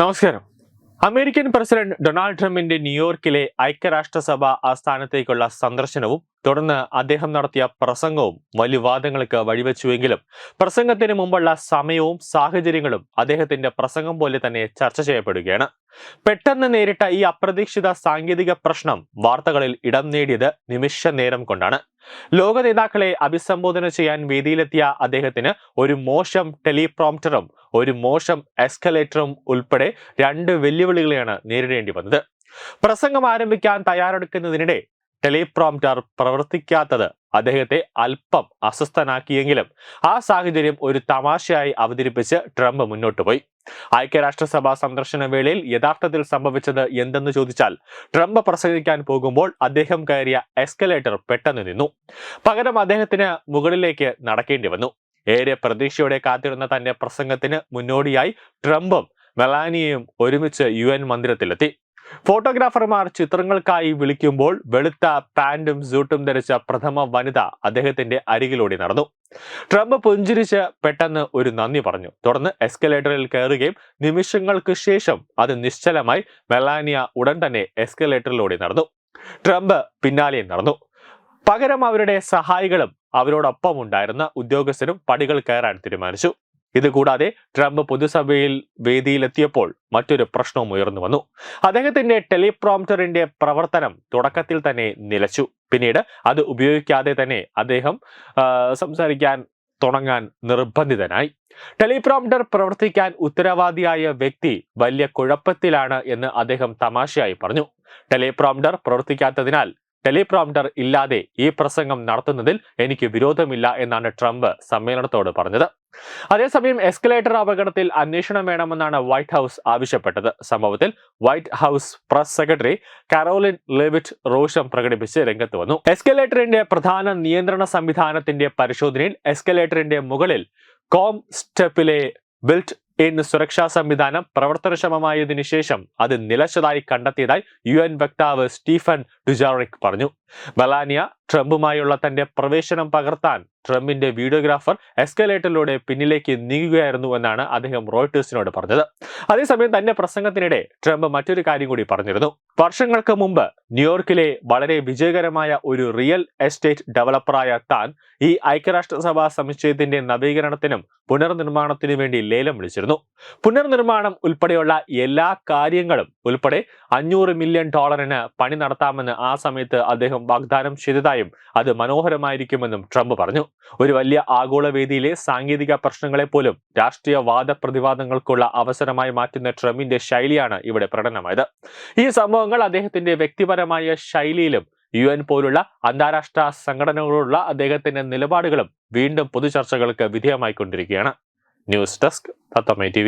നമസ്കാരം. American president Donald ട്രംപിന്റെ ന്യൂയോർക്കിലെ ഐക്യരാഷ്ട്രസഭ ആസ്ഥാനത്തേക്കുള്ള സന്ദർശനവും തുടർന്ന് അദ്ദേഹം നടത്തിയ പ്രസംഗവും വലിയ വാദങ്ങൾക്ക് വഴിവെച്ചുവെങ്കിലും പ്രസംഗത്തിന് മുമ്പുള്ള സമയവും സാഹചര്യങ്ങളും അദ്ദേഹത്തിന്റെ പ്രസംഗം പോലെ തന്നെ ചർച്ച ചെയ്യപ്പെടുകയാണ്. പെട്ടെന്ന് നേരിട്ട ഈ അപ്രതീക്ഷിത സാങ്കേതിക പ്രശ്നം വാർത്തകളിൽ ഇടം നേടിയത് നിമിഷ നേരം കൊണ്ടാണ്. ലോക നേതാക്കളെ അഭിസംബോധന ചെയ്യാൻ വേദിയിലെത്തിയ അദ്ദേഹത്തിന് ഒരു മോശം ടെലിപ്രോംപ്റ്ററും ഒരു മോശം എസ്കലേറ്ററും ഉൾപ്പെടെ രണ്ട് വെല്ലുവിളികളെയാണ് നേരിടേണ്ടി വന്നത്. പ്രസംഗം ആരംഭിക്കാൻ തയ്യാറെടുക്കുന്നതിനിടെ ടെലിപ്രോംപ്റ്റർ പ്രവർത്തിക്കാത്തത് അദ്ദേഹത്തെ അല്പം അസ്വസ്ഥനാക്കിയെങ്കിലും ആ സാഹചര്യം ഒരു തമാശയായി അവതരിപ്പിച്ച് ട്രംപ് മുന്നോട്ട് പോയി. ഐക്യരാഷ്ട്രസഭ സന്ദർശന വേളയിൽ യഥാർത്ഥത്തിൽ സംഭവിച്ചത് എന്തെന്ന് ചോദിച്ചാൽ ട്രംപ് പ്രസംഗിക്കാൻ പോകുമ്പോൾ അദ്ദേഹം കയറിയ എസ്കലേറ്റർ പെട്ടെന്ന് നിന്നു. പകരം അദ്ദേഹത്തിന് മുകളിലേക്ക് നടക്കേണ്ടി വന്നു. ഏറെ പ്രതീക്ഷയോടെ കാത്തിരുന്ന തന്റെ പ്രസംഗത്തിന് മുന്നോടിയായി ട്രംപും മെലാനിയയും ഒരുമിച്ച് യു എൻ മന്ദിരത്തിലെത്തി. ഫോട്ടോഗ്രാഫർമാർ ചിത്രങ്ങൾക്കായി വിളിക്കുമ്പോൾ വെളുത്ത പാന്റും സൂട്ടും ധരിച്ച പ്രഥമ വനിത അദ്ദേഹത്തിന്റെ അരികിലൂടെ നടന്നു. ട്രംപ് പുഞ്ചിരിച്ച് പെട്ടെന്ന് ഒരു നന്ദി പറഞ്ഞു. തുടർന്ന് എസ്കലേറ്ററിൽ കയറുകയും നിമിഷങ്ങൾക്ക് ശേഷം അത് നിശ്ചലമായി മെലാനിയ ഉടൻ തന്നെ എസ്കലേറ്ററിലൂടെ നടന്നു. ട്രംപ് പിന്നാലെ നടന്നു. പകരം അവരുടെ സഹായികളും അവരോടൊപ്പം ഉണ്ടായിരുന്ന ഉദ്യോഗസ്ഥരും പടികൾ കയറാൻ തീരുമാനിച്ചു. ഇതുകൂടാതെ ട്രംപ് പൊതുസഭയിൽ വേദിയിലെത്തിയപ്പോൾ മറ്റൊരു പ്രശ്നവും ഉയർന്നു വന്നു. അദ്ദേഹത്തിന്റെ ടെലിപ്രോംപ്റ്ററിന്റെ പ്രവർത്തനം തുടക്കത്തിൽ തന്നെ നിലച്ചു. പിന്നീട് അത് ഉപയോഗിക്കാതെ തന്നെ അദ്ദേഹം സംസാരിക്കാൻ തുടങ്ങാൻ നിർബന്ധിതനായി. ടെലിപ്രോംപ്റ്റർ പ്രവർത്തിക്കാൻ ഉത്തരവാദിയായ വ്യക്തി വലിയ കുഴപ്പത്തിലാണ് എന്ന് അദ്ദേഹം തമാശയായി പറഞ്ഞു. ടെലിപ്രോംപ്റ്റർ പ്രവർത്തിക്കാത്തതിനാൽ ടെലിപ്രോംപ്റ്റർ ഇല്ലാതെ ഈ പ്രസംഗം നടത്തുന്നതിൽ എനിക്ക് വിരോധമില്ല എന്നാണ് ട്രംപ് സമ്മേളനത്തോട് പറഞ്ഞത്. അതേസമയം എസ്കലേറ്റർ അപകടത്തിൽ അന്വേഷണം വേണമെന്നാണ് വൈറ്റ് ഹൗസ് ആവശ്യപ്പെട്ടത്. സംഭവത്തിൽ White House press secretary Karoline Leavitt റോഷം പ്രകടിപ്പിച്ച് രംഗത്ത് വന്നു. എസ്കലേറ്ററിന്റെ പ്രധാന നിയന്ത്രണ സംവിധാനത്തിന്റെ പരിശോധനയിൽ എസ്കലേറ്ററിന്റെ മുകളിൽ കോം സ്റ്റെപ്പിലെ ബിൽറ്റ് ഇൻ സുരക്ഷാ സംവിധാനം പ്രവർത്തനക്ഷമമായതിനു ശേഷം അത് നിലച്ചതായി കണ്ടെത്തിയതായി യു എൻ വക്താവ് സ്റ്റീഫൻ ഡുജാറിക് പറഞ്ഞു. മെലാനിയ ട്രംപുമായുള്ള തന്റെ പ്രവേശനം പകർത്താൻ ട്രംപിന്റെ വീഡിയോഗ്രാഫർ എസ്കലേറ്ററിലൂടെ പിന്നിലേക്ക് നീങ്ങുകയായിരുന്നു എന്നാണ് അദ്ദേഹം റോയിട്ടേഴ്സിനോട് പറഞ്ഞത്. അതേസമയം തന്റെ പ്രസംഗത്തിനിടെ ട്രംപ് മറ്റൊരു കാര്യം കൂടി പറഞ്ഞിരുന്നു. വർഷങ്ങൾക്ക് മുമ്പ് ന്യൂയോർക്കിലെ വളരെ വിജയകരമായ ഒരു റിയൽ എസ്റ്റേറ്റ് ഡെവലപ്പറായ താൻ ഈ ഐക്യരാഷ്ട്രസഭാ സമുച്ചയത്തിന്റെ നവീകരണത്തിനും പുനർനിർമ്മാണത്തിനും വേണ്ടി ലേലം വിളിച്ചിരുന്നു. പുനർനിർമ്മാണം ഉൾപ്പെടെയുള്ള എല്ലാ കാര്യങ്ങളും ഉൾപ്പെടെ അഞ്ഞൂറ് മില്യൺ ഡോളറിന് പണി നടത്താമെന്ന് ആ സമയത്ത് അദ്ദേഹം വാഗ്ദാനം ചെയ്തതായും അത് മനോഹരമായിരിക്കുമെന്നും ട്രംപ് പറഞ്ഞു. ഒരു വലിയ ആഗോള വേദിയിലെ സാങ്കേതിക പ്രശ്നങ്ങളെ പോലും രാഷ്ട്രീയ വാദപ്രതിവാദങ്ങൾക്കുള്ള അവസരമായി മാറ്റുന്ന ട്രംപിന്റെ ശൈലിയാണ് ഇവിടെ പ്രകടനമായത്. ഈ സംഭവങ്ങൾ അദ്ദേഹത്തിന്റെ വ്യക്തിപരമായ ശൈലിയിലും യു എൻ പോലുള്ള അന്താരാഷ്ട്ര സംഘടനകളോടുള്ള അദ്ദേഹത്തിന്റെ നിലപാടുകളും വീണ്ടും പൊതുചർച്ചകൾക്ക് വിധേയമായിക്കൊണ്ടിരിക്കുകയാണ്. ന്യൂസ് ഡെസ്ക് തത്തമ്മ ടി